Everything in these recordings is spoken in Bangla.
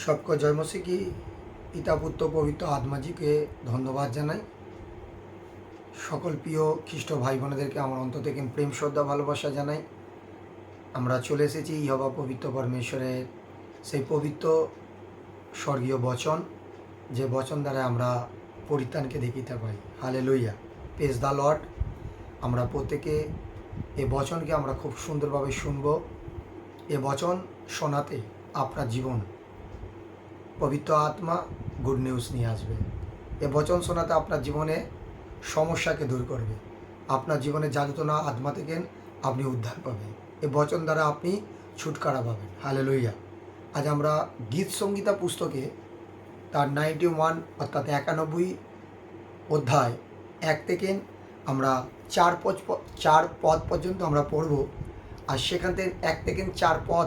সবকা জয়মসি কি পিতা পুত্র পবিত্র আত্মাজিকে ধন্যবাদ জানাই। সকল প্রিয় খ্রিস্ট ভাই বোনেদেরকে আমার অন্ত থেকে প্রেম, শ্রদ্ধা, ভালোবাসা জানাই। আমরা চলে এসেছি ইহবা পবিত্র পরমেশ্বরের সেই পবিত্র স্বর্গীয় বচন, যে বচন দ্বারা আমরা পরিত্রাণকে দেখিতে পাই। হালে লইয়া পেস দ্য লট আমরা প্রত্যেকে এ বচনকে আমরা খুব সুন্দরভাবে শুনব। এ বচন শোনাতে আপনার জীবন পবিত্র আত্মা গুড নিউজ নিয়ে আসবে। এ বচন শোনাতে আপনার জীবনে সমস্যাকে দূর করবে। আপনার জীবনে যাতনা আত্মা থেকে আপনি উদ্ধার পাবেন। এ বচন দ্বারা আপনি ছুটকারা পাবেন। হালে লইয়া আজ আমরা গীত সঙ্গীতা পুস্তকে তার নাইনটি ওয়ান অর্থাৎ একানব্বই অধ্যায় এক থেকে আমরা চার পদ চার পদ পর্যন্ত আমরা পড়ব। আর সেখান থেকে এক থেকে চার পদ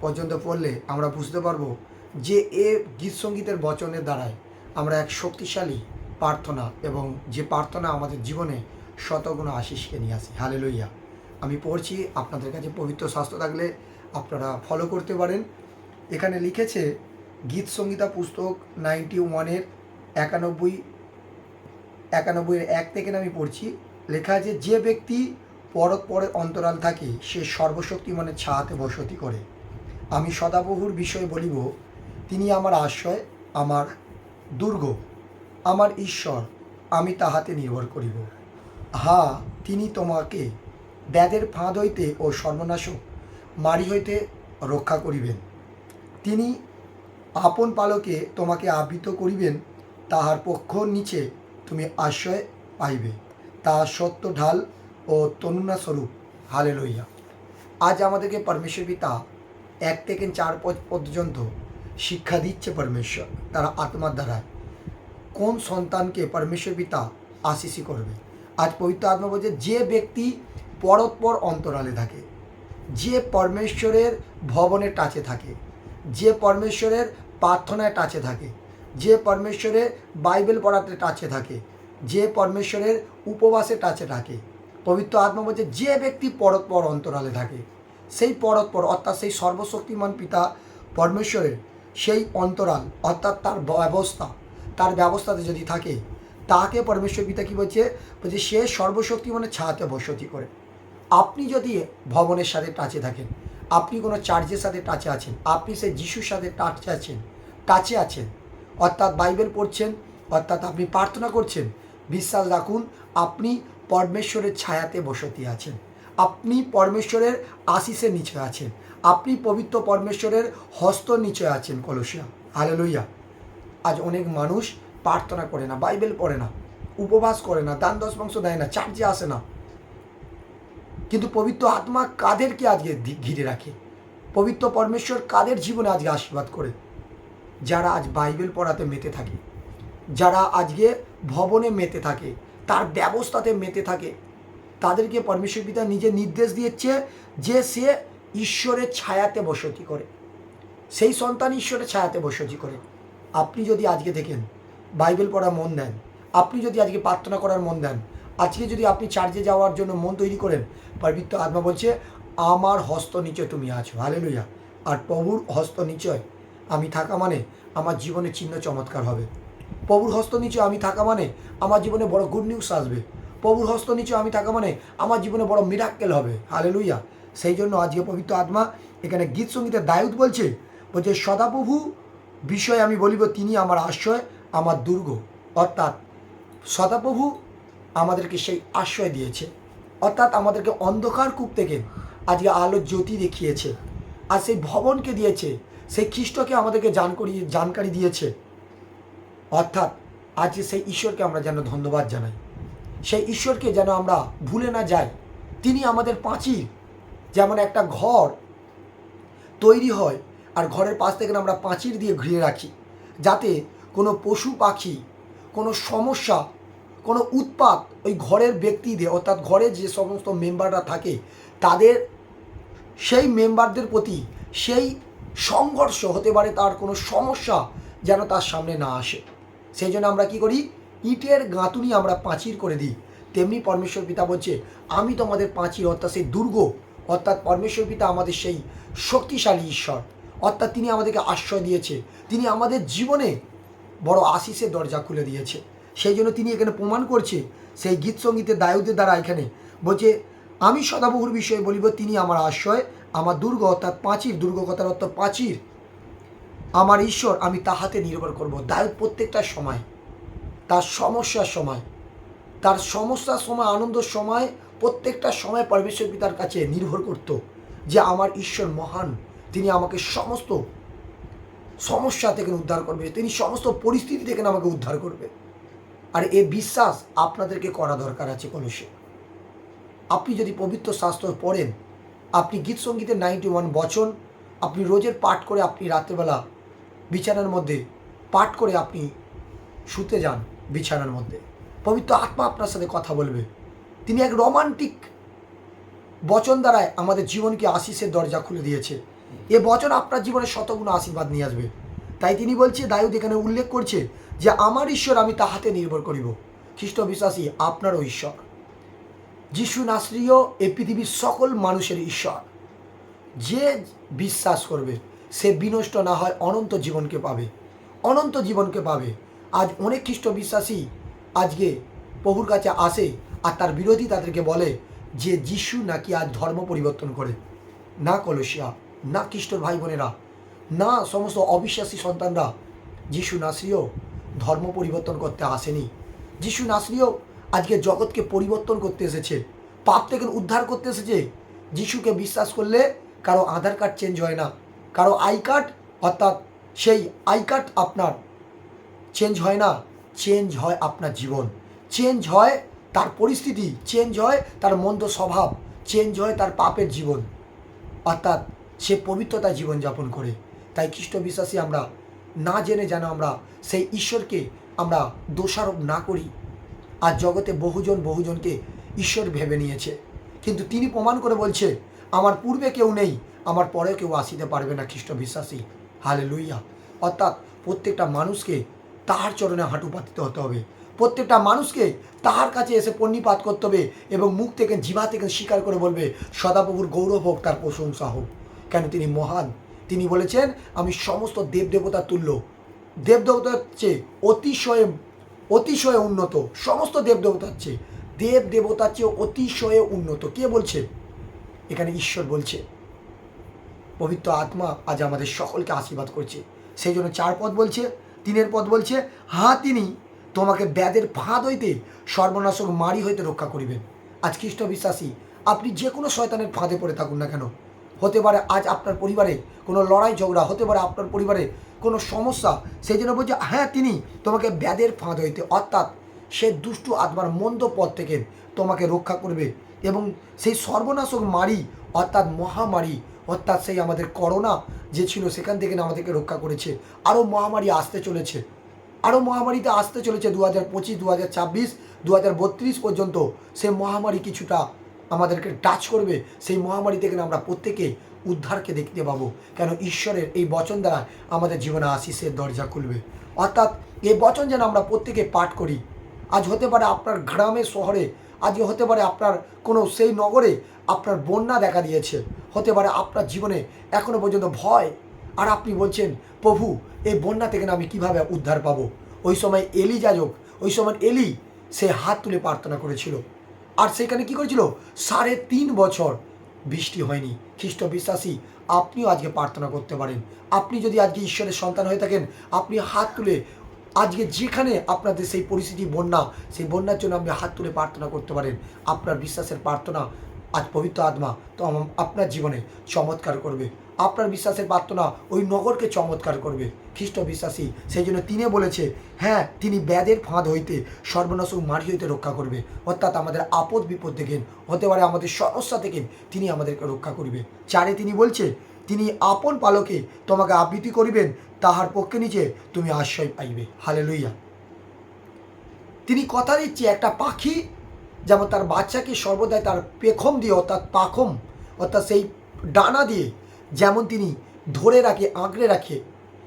পর্যন্ত পড়লে আমরা বুঝতে পারব যে এ গীত সঙ্গীতের বচনের দ্বারায় আমরা এক শক্তিশালী প্রার্থনা এবং যে প্রার্থনা আমাদের জীবনে শতগুণ আশিসকে নিয়ে আসি। হালে লইয়া আমি পড়ছি, আপনাদের কাছে পবিত্র শাস্ত্র থাকলে আপনারা ফলো করতে পারেন। এখানে লিখেছে গীত সঙ্গীতা পুস্তক নাইনটি ওয়ানের একানব্বই, একানব্বইয়ের এক থেকে আমি পড়ছি। লেখা আছে, যে ব্যক্তি পরত পরে অন্তরাল থাকে, সে সর্বশক্তিমানের ছায়াতে বসতি করে। আমি সদাপ্রভুর বিষয়ে বলিব তিনি আমার আশ্রয়, আমার দুর্গ, আমার ঈশ্বর, আমি তাহাতে নির্ভর করিব। হা, তিনি তোমাকে ব্যাধের ফাঁদ হইতে ও সর্বনাশক মারি হইতে রক্ষা করিবেন। তিনি আপন পালকে তোমাকে আবৃত করিবেন, তাহার পক্ষ নিচে তুমি আশ্রয় পাইবে। তাহার সত্য ঢাল ও তনুনা স্বরূপ। হালে লইয়া আজ আমাদেরকে পরমেশ্বর পিতা এক থেকে চার পর্যন্ত শিক্ষা দিচ্ছে পরমেশ্বর, তারা আত্মার দ্বারা কোন সন্তানকে পরমেশ্বর পিতা আশিসি করবে? আজ পবিত্র আত্মা বলছে, যে ব্যক্তি পরৎপর অন্তরালে থাকে, যে পরমেশ্বরের ভবনের টাচে থাকে, যে পরমেশ্বরের প্রার্থনায় টাচে থাকে, যে পরমেশ্বরের বাইবেল পড়াতে টাচে থাকে, যে পরমেশ্বরের উপবাসে টাচে থাকে, পবিত্র আত্মা বলছে, যে ব্যক্তি পরৎপর অন্তরালে থাকে, সেই পরৎপর অর্থাৎ সেই সর্বশক্তিমান পিতা পরমেশ্বরের সেই অন্তরাল, অর্থাৎ তার ব্যবস্থা, তার ব্যবস্থাতে যদি থাকে, তাকে পরমেশ্বর পিতা কী বলছে? বলছে, সে সর্বশক্তিমানের ছায়াতে বসতি করে। আপনি যদি ভবনের সাথে টাচে থাকেন, আপনি কোনো চার্চের সাথে টাচে আছেন, আপনি সেই যিশুর সাথে টাচে আছেন টাচে আছেন, অর্থাৎ বাইবেল পড়ছেন, অর্থাৎ আপনি প্রার্থনা করছেন, বিশ্বাস রাখুন, আপনি পরমেশ্বরের ছায়াতে বসতি আছেন, আপনি পরমেশ্বরের আশিসের নিচে আছেন আপনি পবিত্র পরমেশ্বরের হস্ত নিচে আছেন, কলসিয়া। হালেলুইয়া আজ অনেক মানুষ প্রার্থনা করে না, বাইবেল পড়ে না, উপবাস করে না, দান দশ মাংস দেয় না, চার্চে আসে না। কিন্তু পবিত্র আত্মা কাদেরকে আজকে ঘিরে রাখে? পবিত্র পরমেশ্বর কাদের জীবনে আজকে আশীর্বাদ করে? যারা আজ বাইবেল পড়াতে মেতে থাকে, যারা আজকে ভবনে মেতে থাকে, তার ব্যবস্থাতে মেতে থাকে, তাদেরকে পরমেশ্বর পিতা নিজে নির্দেশ দিয়েছে যে সে ঈশ্বরের ছায়াতে বসতি করে। সেই সন্তান ঈশ্বরের ছায়াতে বসতি করে। আপনি যদি আজকে দেখেন, বাইবেল পড়া মন দেন, আপনি যদি আজকে প্রার্থনা করার মন দেন, আজকে যদি আপনি চার্চে যাওয়ার জন্য মন তৈরি করেন, পবিত্র আত্মা বলছে, আমার হস্ত নিচে তুমি আছো। হালেলুয়া। আর প্রভুর হস্ত নিচয় আমি থাকা মানে আমার জীবনে চিহ্ন চমৎকার হবে। প্রভুর হস্ত নিচে আমি থাকা মানে আমার জীবনে বড় গুড নিউজ আসবে। প্রভুর হস্ত নিচে আমি থাকা মানে আমার জীবনে বড় মিরাক্কেল হবে। হালেলুইয়া সেই জন্য আজকে পবিত্র আত্মা এখানে গীত সঙ্গীতের দায়ুত বলছে বলছে, সদাপ্রভু, বিষয়ে আমি বলিব, তিনি আমার আশ্রয়, আমার দুর্গ। অর্থাৎ সদাপ্রভু আমাদেরকে সেই আশ্রয় দিয়েছে। অর্থাৎ আমাদেরকে অন্ধকার কূপ থেকে আজকে আলোর জ্যোতি দেখিয়েছে আর সেই ভবনকে দিয়েছে, সেই খ্রিস্টকে আমাদেরকে জান করিয়ে, জানকারি দিয়েছে। অর্থাৎ আজকে সেই ঈশ্বরকে আমরা যেন ধন্যবাদ জানাই। সেই ঈশ্বরকে যেন আমরা ভুলে না যাই। তিনি আমাদের পাঁচির যেমন একটা ঘর তৈরি হয় আর ঘরের পাশ থেকে আমরা পাঁচির দিয়ে ঘিরে রাখি। যাতে কোনো পশু পাখি, কোনো সমস্যা, কোনো উৎপাত ওই ঘরের ব্যক্তিদের, অর্থাৎ ঘরে যে সমস্ত মেম্বাররা থাকে, তাদের, সেই মেম্বারদের প্রতি সেই সংঘর্ষ হতে পারে তার কোনো সমস্যা যেন তার সামনে না আসে। সেই জন্য আমরা কি করি? ইটের গাঁথুনি আমরা পাঁচির করে দিই। তেমনি পরমেশ্বর পিতা বলছে, আমি তোমাদের পাঁচির অর্থাৎ সেই দুর্গ অর্থাৎ পরমেশ্বর পিতা আমাদের সেই শক্তিশালী ঈশ্বর। অর্থাৎ তিনি আমাদেরকে আশ্রয় দিয়েছে। তিনি আমাদের জীবনে বড় আশিসের দরজা খুলে দিয়েছে। সেই জন্য তিনি এখানে প্রমাণ করছে, সেই গীত সঙ্গীতের দায়ুদের দ্বারা এখানে বলছে, আমি সদাবহুর বিষয়ে বলিব, তিনি আমার আশ্রয়, আমার দুর্গ অর্থাৎ পাঁচির, দুর্গ কথার অর্থ পাঁচির। আমার ঈশ্বর, আমি তাহাতে নির্ভর করব। দায়ুদ প্রত্যেকটা সময়, তার সমস্যার সময়, তার সমস্যার সময়, আনন্দের সময় প্রত্যেকটা সময় পরমেশ্বর পিতার কাছে নির্ভর করত যে আমার ঈশ্বর মহান, তিনি আমাকে সমস্ত সমস্যা থেকে উদ্ধার করবে, তিনি সমস্ত পরিস্থিতি থেকে আমাকে উদ্ধার করবে। আর এ বিশ্বাস আপনাদেরকে করা দরকার আছে কলসে। আপনি যদি পবিত্র শাস্ত্র পড়েন, আপনি গীত সঙ্গীতের নাইনটি ওয়ান বচন, আপনি রোজের পাঠ করে আপনি রাত্রেবেলা বিছানার মধ্যে পাঠ করে আপনি শুতে যান বিছানার মধ্যে। পবিত্র আত্মা আপনার সাথে কথা বলবে। তিনি এক রোমান্টিক বচন দ্বারায় আমাদের জীবনকে আশিসের দরজা খুলে দিয়েছে। এ বচন আপনার জীবনে শতগুণ আশীর্বাদ নিয়ে আসবে। তাই তিনি বলছে দায়ুদ এখানে উল্লেখ করছে যে, আমার ঈশ্বর, আমি তাহাতে নির্ভর করিব। খ্রিস্ট বিশ্বাসী আপনারও ঈশ্বর। যিশু নাসরিও এই পৃথিবীর সকল মানুষের ঈশ্বর। যে বিশ্বাস করবে, সে বিনষ্ট না হয় অনন্ত জীবনকে পাবে। অনন্ত জীবনকে পাবে। আজ অনেক খ্রিস্ট বিশ্বাসী আজকে প্রভুর কাছে আসে আর তার বিরোধী তাদেরকে বলে যে যিশু নাকি আজ ধর্ম পরিবর্তন করে। না কলসিয়া, না খ্রিস্টর ভাই বোনেরা না সমস্ত অবিশ্বাসী সন্তানরা। যিশু নাসরিও ধর্ম পরিবর্তন করতে আসেনি। যিশু নাসরিও আজকে জগৎকে পরিবর্তন করতে এসেছে, পাপ থেকে উদ্ধার করতে এসেছে। যিশুকে বিশ্বাস করলে কারও আধার কার্ড চেঞ্জ হয় না, কারও আই কার্ড অর্থাৎ সেই আই কার্ড আপনার চেঞ্জ হয় না, চেঞ্জ হয় আপনার জীবন। চেঞ্জ হয় তার পরিস্থিতি চেঞ্জ হয়, তার মন্দ স্বভাব চেঞ্জ হয় তার পাপের জীবন। অর্থাৎ সে পবিত্রতা জীবনযাপন করে। তাই খ্রিস্ট বিশ্বাসী আমরা না জেনে যেন আমরা সেই ঈশ্বরকে আমরা দোষারোপ না করি। আর জগতে বহুজন বহুজনকে ঈশ্বর ভেবে নিয়েছে। কিন্তু তিনি প্রমাণ করে বলছে, আমার পূর্বে কেউ নেই, আমার পরে কেউ আসিতে পারবে না খ্রিস্ট বিশ্বাসী হালে লুইয়া অর্থাৎ প্রত্যেকটা মানুষকে তাহার চরণে হাঁটু পাতিতে হতে হবে। প্রত্যেকটা মানুষকে তাহার কাছে এসে পণ্যিপাত করতে হবে এবং মুখ থেকে জিভা থেকে স্বীকার করে বলবে, সদাপ্রভুর গৌরব হোক, তার প্রশংসা হোক। কেন তিনি মহান? তিনি বলেছেন, আমি সমস্ত দেবদেবতার তুল্য। দেবদেবতার চেয়ে অতিশয়ে অতিশয়ে উন্নত। সমস্ত দেবদেবতার চেয়ে দেব দেবতার চেয়ে অতিশয়ে উন্নত। কে বলছে? এখানে ঈশ্বর বলছে। পবিত্র আত্মা আজ আমাদের সকলকে আশীর্বাদ করছে। সেই জন্য চার পদ বলছে, তিনের পদ বলছে হা তিনি তোমাকে ব্যাধের ফাঁদ হইতে সর্বনাশক মারি হইতে রক্ষা করিবেন। আজ খ্রিস্ট বিশ্বাসী, আপনি যে কোনো শয়তানের ফাঁদে পড়ে থাকুন না কেন? হতে পারে আজ আপনার পরিবারে কোনো লড়াই ঝগড়া, হতে পারে আপনার পরিবারে কোনো সমস্যা সেই জন্য বলছে হ্যাঁ তিনি তোমাকে ব্যাধের ফাঁদ হইতে অর্থাৎ সে দুষ্টু আত্মার মন্দ পথ থেকে তোমাকে রক্ষা করবে এবং সেই সর্বনাশক মারি, অর্থাৎ মহামারী, অর্থাৎ সেই আমাদের করোনা যে ছিল সেখান থেকে আমাদেরকে রক্ষা করেছে, আরও মহামারী আসতে চলেছে। আরও মহামারীতে আসতে চলেছে দু হাজার পঁচিশ দু হাজার ছাব্বিশ দু হাজার বত্রিশ পর্যন্ত। সে মহামারী কিছুটা আমাদেরকে টাচ করবে। সেই মহামারী থেকে আমরা প্রত্যেকে উদ্ধারকে দেখতে পাবো। কেন ঈশ্বরের এই বচন দ্বারা আমাদের জীবনে আশিসের দরজা খুলবে। অর্থাৎ এই বচন যেন আমরা প্রত্যেকে পাঠ করি। আজ হতে পারে আপনার গ্রামে শহরে, আজ হতে পারে আপনার কোনো সেই নগরে আপনার বন্যা দেখা দিয়েছে। হতে পারে আপনার জীবনে এখনও পর্যন্ত ভয় আর আপনি বলছেন, প্রভু, এই বন্যা থেকে আমি কীভাবে উদ্ধার পাবো? ওই সময় এলি যাজক, ওই সময় এলি, সে হাত তুলে প্রার্থনা করেছিল। আর সেখানে কি করেছিল? সাড়ে তিন বছর বৃষ্টি হয়নি। খ্রিস্ট বিশ্বাসী, আপনিও আজকে প্রার্থনা করতে পারেন। আপনি যদি আজকে ঈশ্বরের সন্তান হয়ে থাকেন, আপনি হাত তুলে আজকে যেখানে আপনাদের সেই পরিস্থিতি বন্যা, সেই বন্যার জন্য আপনি হাত তুলে প্রার্থনা করতে পারেন। আপনার বিশ্বাসের প্রার্থনা আজ পবিত্র আত্মা, তো আপনার জীবনে চমৎকার করবে। আপনার বিশ্বাসের প্রার্থনা ওই নগরকে চমৎকার করবে। খ্রিস্ট বিশ্বাসী। সেই জন্য তিনি বলেছে হ্যাঁ তিনি ব্যাধের ফাঁদ হইতে, সর্বনাশ মারি হইতে রক্ষা করবে। অর্থাৎ আমাদের আপদ বিপদ থেকে, হতে পারে আমাদের সমস্যা থেকে, তিনি আমাদেরকে রক্ষা করবে। চারে তিনি বলছে, তিনি আপন পালকে তোমাকে আবৃত্তি করিবেন, তাহার পক্ষে নিচে তুমি আশ্রয় পাইবে। হালে লইয়া তিনি কথা দিচ্ছে একটা পাখি, যেমন তার বাচ্চাকে সর্বদাই তার পেখম দিয়ে, অর্থাৎ পাখম, অর্থাৎ সেই ডানা দিয়ে যেমন তিনি ধরে রাখে, আঁকড়ে রাখে।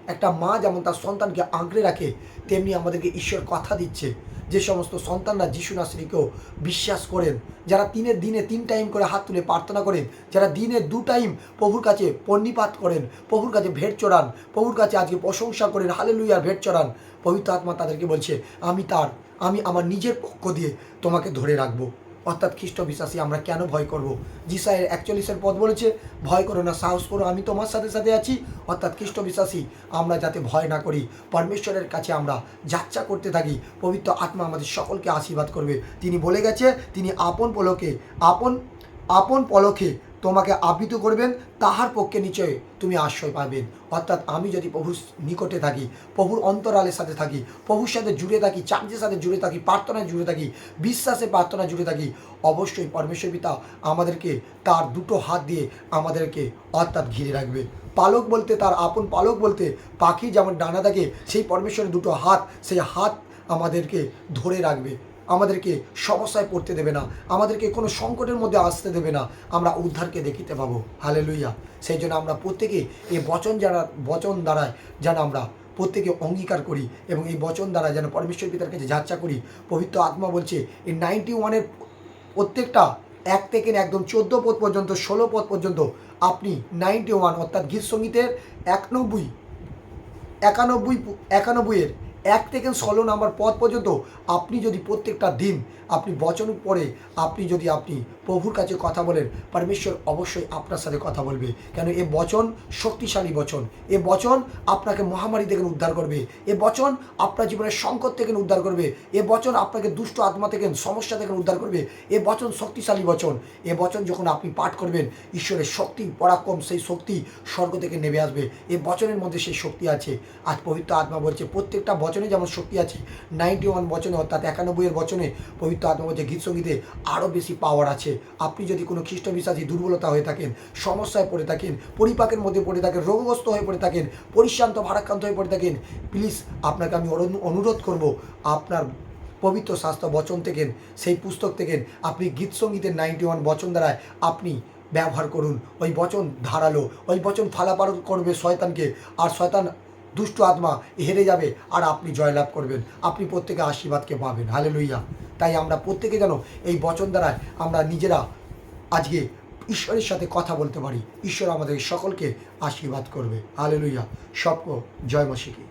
একটা মা যেমন তার সন্তানকে আঁকড়ে রাখে, তেমনি আমাদেরকে ঈশ্বর কথা দিচ্ছে। যে সমস্ত সন্তানরা যিশু নাসরিকেও বিশ্বাস করেন, যারা তিনের দিনে তিন টাইম করে হাত তুলে প্রার্থনা করেন, যারা দিনে দু টাইম প্রভুর কাছে পণ্ডিপাত করেন, প্রভুর কাছে ভেট চড়ান, প্রভুর কাছে আজকে প্রশংসা করেন হালে লুইয়ার ভেট চড়ান, পবিত্র আত্মা তাদেরকে বলছে, আমি তার, আমি আমার নিজের পক্ষ দিয়ে তোমাকে ধরে রাখব। অর্থাৎ খ্রিস্ট বিশ্বাসী আমরা কেন ভয় করব? জিসায়ের একচল্লিশের পদ বলেছে, ভয় করো না, সাহস করো, আমি তোমার সাথে সাথে আছি। অর্থাৎ খ্রিস্ট বিশ্বাসী আমরা যাতে ভয় না করি, পরমেশ্বরের কাছে আমরা যাত্রা করতে থাকি, পবিত্র আত্মা আমাদের সকলকে আশীর্বাদ করবে। তিনি বলে গেছে, তিনি আপন পলকে, আপন আপন পলকে তোমাকে আবৃত করবেন, তাহার পক্ষে নিচয়ে তুমি আশ্রয় পাবেন অর্থাৎ আমি যদি প্রভুর নিকটে থাকি, প্রভুর অন্তরালের সাথে থাকি, প্রভুর সাথে জুড়ে থাকি চার্চের সাথে জুড়ে থাকি, প্রার্থনায় জুড়ে থাকি, বিশ্বাসে প্রার্থনা জুড়ে থাকি, অবশ্যই পরমেশ্বর পিতা আমাদেরকে তার দুটো হাত দিয়ে আমাদেরকে অর্থাৎ ঘিরে রাখবে। পালক বলতে, তার আপন পালক বলতে, পাখি যেমন ডানা থাকে, সেই পরমেশ্বরের দুটো হাত, সেই হাত আমাদেরকে ধরে রাখবে। আমাদেরকে সমস্যায় পড়তে দেবে না, আমাদেরকে কোনো সংকটের মধ্যে আসতে দেবে না, আমরা উদ্ধারকে দেখিতে পাবো। হালে লুইয়া সেই জন্য আমরা প্রত্যেকে এই বচন যারা, বচন দ্বারায় যেন আমরা প্রত্যেকে অঙ্গীকার করি এবং এই বচন দ্বারা যেন পরমেশ্বর পিতার কাছে যাত্রা করি। পবিত্র আত্মা বলছে, এই নাইনটি ওয়ানের প্রত্যেকটা এক থেকে একদম চোদ্দ পদ পর্যন্ত, ষোলো পদ পর্যন্ত আপনি নাইনটি ওয়ান অর্থাৎ গীত সঙ্গীতের একানব্বই একানব্বই, একানব্বইয়ের এক থেকে ষোলো নাম্বার পদ পর্যন্ত আপনি যদি প্রত্যেকটা দিন আপনি বচন পড়ে, আপনি যদি আপনি প্রভুর কাছে কথা বলেন, পরমেশ্বর অবশ্যই আপনার সাথে কথা বলবে। কেন এ বচন শক্তিশালী বচন। এ বচন আপনাকে মহামারী থেকে উদ্ধার করবে। এ বচন আপনার জীবনের সংকট থেকে উদ্ধার করবে। এ বচন আপনাকে দুষ্ট আত্মা থেকে, সমস্যা থেকে উদ্ধার করবে। এ বচন শক্তিশালী বচন। এ বচন যখন আপনি পাঠ করবেন, ঈশ্বরের শক্তি, পরাক্রম সেই শক্তি স্বর্গ থেকে নেমে আসবে। এ বচনের মধ্যে সেই শক্তি আছে। আজ পবিত্র আত্মা বলছে, প্রত্যেকটা বচনে যেমন শক্তি আছে নাইনটি ওয়ান বচনে অর্থাৎ একানব্বইয়ের বচনে পবিত্র আত্মা বলছে গীত সঙ্গীতে আরও বেশি পাওয়ার আছে। আপনি যদি কোনো খ্রিস্ট বিশ্বাসী দুর্বলতা হয়ে থাকেন, সমস্যায় পড়ে থাকেন, পরিপাকের মধ্যে পড়ে থাকেন, রোগগ্রস্ত হয়ে পড়ে থাকেন, পরিশ্রান্ত, ভারাক্রান্ত হয়ে পড়ে থাকেন প্লিজ আপনাকে আমি অনুরোধ করব, আপনার পবিত্র শাস্ত্র বচন থেকে, সেই পুস্তক থেকে আপনি গীত সঙ্গীতের নাইনটি ওয়ান বচন দ্বারায় আপনি ব্যবহার করুন। ওই বচন ধারালো, ওই বচন ফালাপার করবে শয়তানকে, আর শয়তান দুষ্ট আত্মা হেরে যাবে আর আপনি জয়লাভ করবেন। আপনি প্রত্যেকে আশীর্বাদকে পাবেন। হালে লইয়া তাই আমরা প্রত্যেকে যেন এই বচন দ্বারায় আমরা নিজেরা আজকে ঈশ্বরের সাথে কথা বলতে পারি। ঈশ্বর আমাদের সকলকে আশীর্বাদ করবে। হালে লইয়া সব জয় মসিকি।